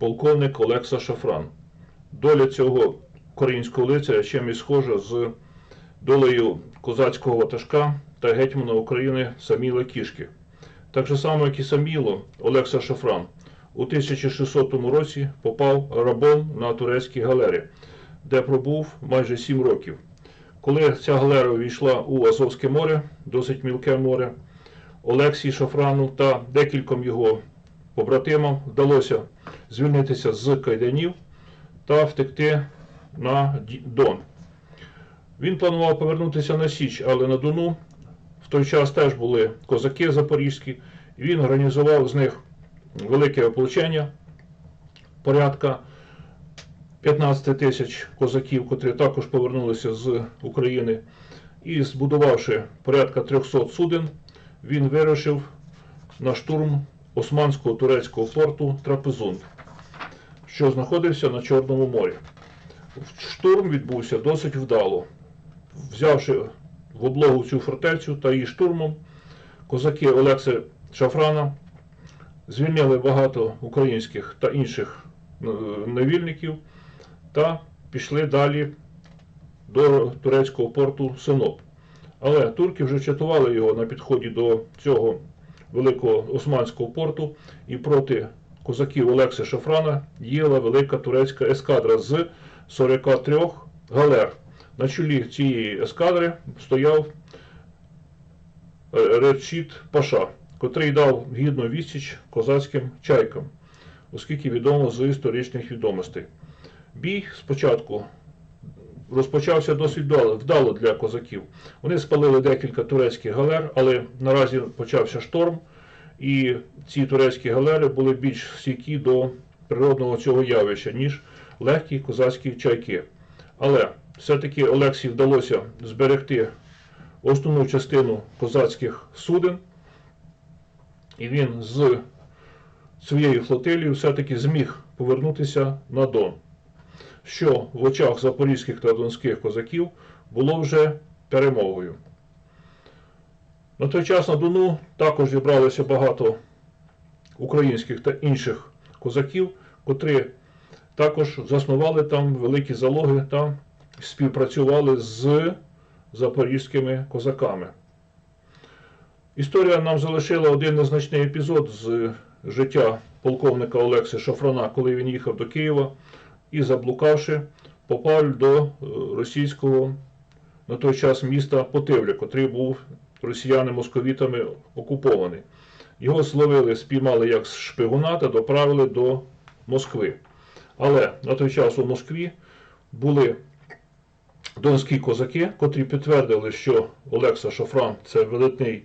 полковник Олекса Шафран. Доля цього українського лицаря чимось схожа з долею козацького ватажка та гетьмана України Саміла Кішки. Так же само, як і Саміло, Олекса Шафран у 1600 році попав рабом на турецькі галери, де пробув майже 7 років. Коли ця галера увійшла у Азовське море, досить мілке море, Олексій Шафрану та декільком його побратимам вдалося звільнитися з кайданів та втекти на Дон. Він планував повернутися на Січ, але на Дону в той час теж були козаки запорізькі, він організував з них велике ополчення, порядка 15 тисяч козаків, котрі також повернулися з України. І збудувавши порядка 300 суден, він вирушив на штурм османського турецького порту Трапезунд, що знаходився на Чорному морі. Штурм відбувся досить вдало. Взявши в облогу цю фортецю та її штурмом, козаки Олекси Шафрана звільнили багато українських та інших е, невільників та пішли далі до турецького порту Синоп. Але турки вже чатували його на підході до цього великого османського порту, і проти козаків Олекси Шафрана діяла велика турецька ескадра з 43 галер. На чолі цієї ескадри стояв е, Речіт Паша, котрий дав гідну відсіч козацьким чайкам, оскільки відомо з історичних відомостей. Бій спочатку розпочався досить вдало, для козаків. Вони спалили декілька турецьких галер, але наразі почався шторм, і ці турецькі галери були більш стійкі до природного цього явища, ніж легкі козацькі чайки. Але все-таки Олексій вдалося зберегти основну частину козацьких суден, і він з своєю флотилією все-таки зміг повернутися на Дон що в очах запорізьких та донських козаків було вже перемогою. На той час на Дону також зібралося багато українських та інших козаків, котрі також заснували там великі залоги та співпрацювали з запорізькими козаками. Історія нам залишила один незначний епізод з життя полковника Олекси Шафрана, коли він їхав до Києва і, заблукавши, попав до е, російського на той час міста Потивля, котрий був росіяни-московітами окупований. Його зловили, спіймали як шпигуна та доправили до Москви. Але на той час у Москві були донські козаки, котрі підтвердили, що Олекса Шафран це видатний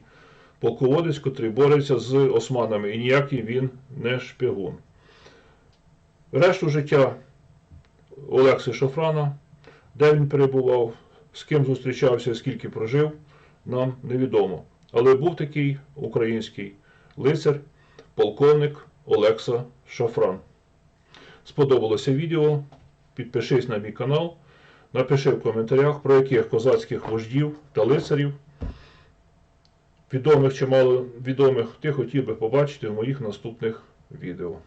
полководець, котрий бореться з османами, і ніякий він не шпигун. Решту життя Олекси Шафрана, де він перебував, з ким зустрічався, скільки прожив, нам невідомо. Але був такий український лицар, полковник Олекса Шафран. Сподобалося відео. Підпишись на мій канал, напиши в коментарях, про яких козацьких вождів та лицарів, відомих чи мало відомих, ти хотів би побачити в моїх наступних відео.